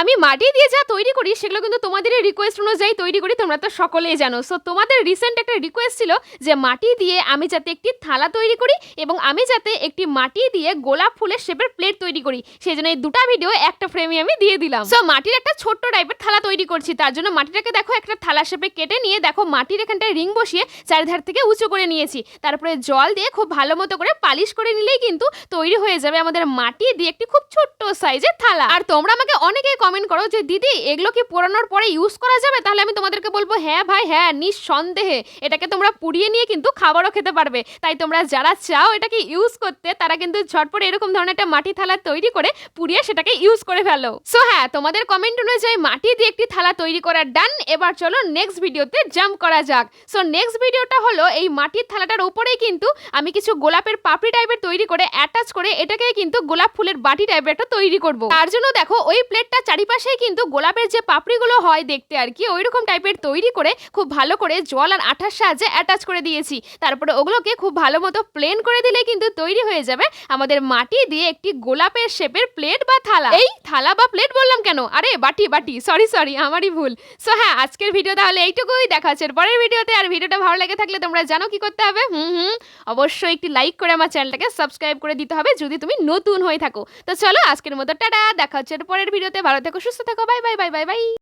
আমি মাটি দিয়ে যা তৈরি করি, সেগুলো কিন্তু তোমাদের রিকোয়েস্ট অনুযায়ী তৈরি করি, তোমরা তো সকলেই জানো। সো তোমাদের রিসেন্ট একটা রিকোয়েস্ট ছিল যে মাটি দিয়ে আমি যাতে একটি থালা তৈরি করি এবং আমি যাতে একটি মাটি দিয়ে গোলাপ ফুলের শেপের প্লেট তৈরি করি। সেই জন্য এই দুটো ভিডিও একটা ফ্রেমে আমি দিয়ে দিলাম। সো মাটির একটা ছোট্ট টাইপের থালা তৈরি করছি। তার জন্য মাটিটাকে দেখো, একটা থালা শেপে কেটে নিয়ে দেখো, মাটির এখানটায় রিং বসিয়ে চারিধার থেকে উঁচু করে নিয়েছি। তারপরে জল দিয়ে খুব ভালো মতো করে পালিশ করে নিলেই কিন্তু তৈরি হয়ে যাবে আমাদের মাটি দিয়ে একটি খুব ছোট্ট সাইজের থালা। আর তোমরা আমাকে অনেকেই কমেন্ট করো যে, দিদি, এগুলো কি পোড়ানোর পরে ইউজ করা যাবে? তাহলে আমি তোমাদেরকে বলব হ্যাঁ ভাই হ্যাঁ নিঃসন্দেহে। এটাকে তোমরা পুড়িয়ে নিয়ে কিন্তু খাবারও খেতে পারবে। তাই তোমরা যারা চাও এটাকে ইউজ করতে, তারা কিন্তু ঝটপট এরকম ধরনের একটা মাটি থালা তৈরি করে পুড়িয়ে সেটাকে ইউজ করে ফেলো। সো হ্যাঁ তোমাদের কমেন্ট অনুযায়ী মাটি দিয়ে একটি থালা তৈরি করা ডান এবার চলো নেক্সট ভিডিওতে জাম্প করা যাক। সো নেক্সট ভিডিওটা হলো এই মাটির থালাটার উপরেই কিন্তু আমি কিছু গোলাপের পাপড়ি টাইপের তৈরি করে অ্যাটাচ করে এটাকে কিন্তু গোলাপ ফুলের বাটি টাইপের একটা তৈরি করব। তার জন্য দেখো, ওই প্লেটটা চারিপাশেই কিন্তু গোলাপের যে পাপড়িগুলো হয় দেখতে আর কি ওই রকম টাইপের তৈরি করে খুব ভালো করে জল আর আঠার সাহায্যে অ্যাটাচ করে দিয়েছি। তারপরে ওগুলোকে খুব ভালো মতো প্লেন করে দিলে কিন্তু তৈরি হয়ে যাবে আমাদের মাটি দিয়ে একটি গোলাপের শেপের প্লেট বা থালা। এই থালা বা প্লেট বললাম কেন? আরে, বাটি বাটি সরি সরি আমারই ভুল। সো হ্যাঁ আজকের ভিডিও তাহলে এইটুকুই, দেখা হচ্ছে পরের ভিডিওতে আর ভিডিওটা ভালো লেগে থাকলে তোমরা জানো কি করতে হবে? হুম হুম, অবশ্যই একটি লাইক করে আমার চ্যানেলটাকে সাবস্ক্রাইব করে দিতে হবে যদি তুমি নতুন হয়ে থাকো। তো চলো, আজকের মতো, টাটা, দেখা হচ্ছে পরের ভিডিওতে ভালো থেকো সুস্থ থেকো bye bye bye bye bye.